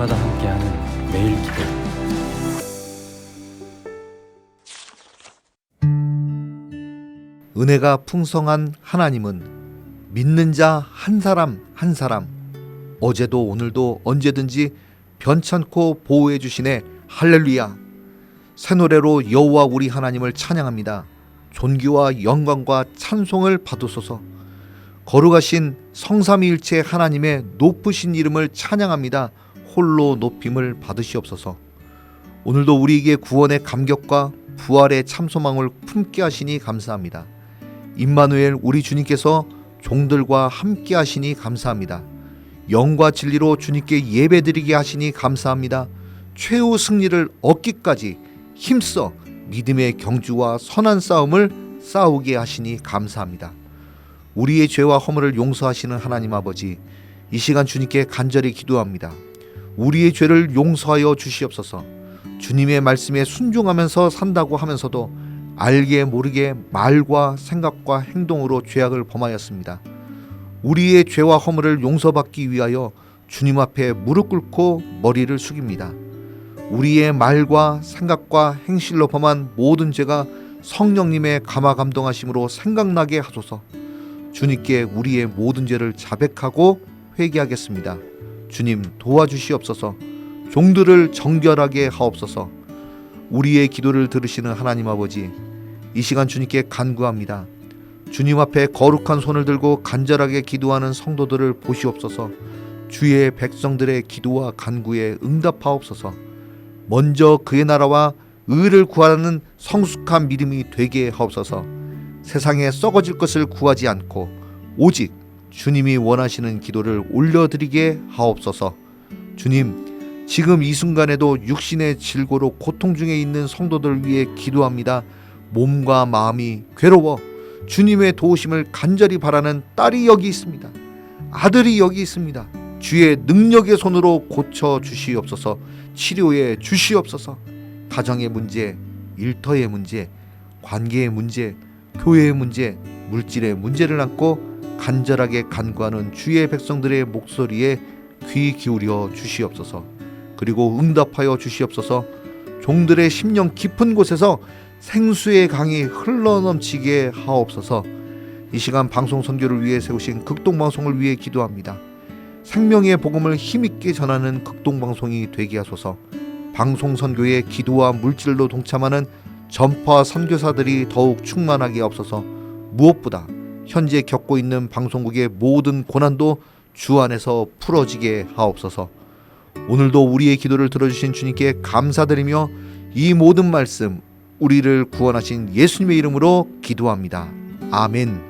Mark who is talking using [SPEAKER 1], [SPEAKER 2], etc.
[SPEAKER 1] 아침마다 함께하는 매일 기도
[SPEAKER 2] 은혜가 풍성한 하나님은 믿는 자 한 사람 한 사람 어제도 오늘도 언제든지 변찮고 보호해 주시네. 할렐루야. 새 노래로 여호와 우리 하나님을 찬양합니다. 존귀와 영광과 찬송을 받으소서. 거룩하신 성삼위일체 하나님의 높으신 이름을 찬양합니다 홀로 높임을 받으시옵소서 오늘도 우리에게 구원의 감격과 부활의 참소망을 품게 하시니 감사합니다. 임마누엘 우리 주님께서 종들과 함께 하시니 감사합니다. 영과 진리로 주님께 예배드리게 하시니 감사합니다. 최후 승리를 얻기까지 힘써 믿음의 경주와 선한 싸움을 싸우게 하시니 감사합니다. 우리의 죄와 허물을 용서하시는 하나님 아버지, 이 시간 주님께 간절히 기도합니다. 우리의 죄를 용서하여 주시옵소서. 주님의 말씀에 순종하면서 산다고 하면서도 알게 모르게 말과 생각과 행동으로 죄악을 범하였습니다. 우리의 죄와 허물을 용서받기 위하여 주님 앞에 무릎 꿇고 머리를 숙입니다. 우리의 말과 생각과 행실로 범한 모든 죄가 성령님의 감화 감동하심으로 생각나게 하소서. 주님께 우리의 모든 죄를 자백하고 회개하겠습니다. 주님 도와주시옵소서. 종들을 정결하게 하옵소서. 우리의 기도를 들으시는 하나님 아버지, 이 시간 주님께 간구합니다. 주님 앞에 거룩한 손을 들고 간절하게 기도하는 성도들을 보시옵소서. 주의 백성들의 기도와 간구에 응답하옵소서. 먼저 그의 나라와 의를 구하는 성숙한 믿음이 되게 하옵소서. 세상에 썩어질 것을 구하지 않고 오직 주님이 원하시는 기도를 올려드리게 하옵소서. 주님, 지금 이 순간에도 육신의 질고로 고통 중에 있는 성도들 위해 기도합니다. 몸과 마음이 괴로워 주님의 도우심을 간절히 바라는 딸이 여기 있습니다. 아들이 여기 있습니다. 주의 능력의 손으로 고쳐 주시옵소서. 치료해 주시옵소서. 가정의 문제, 일터의 문제, 관계의 문제, 교회의 문제, 물질의 문제를 안고 간절하게 간구하는 주의 백성들의 목소리에 귀 기울여 주시옵소서. 그리고 응답하여 주시옵소서. 종들의 심령 깊은 곳에서 생수의 강이 흘러넘치게 하옵소서. 이 시간 방송 선교를 위해 세우신 극동 방송을 위해 기도합니다. 생명의 복음을 힘있게 전하는 극동 방송이 되게 하소서. 방송 선교의 기도와 물질로 동참하는 전파 선교사들이 더욱 충만하게 없어서 무엇보다 현재 겪고 있는 방송국의 모든 고난도 주 안에서 풀어지게 하옵소서. 오늘도 우리의 기도를 들어주신 주님께 감사드리며 이 모든 말씀 우리를 구원하신 예수님의 이름으로 기도합니다. 아멘.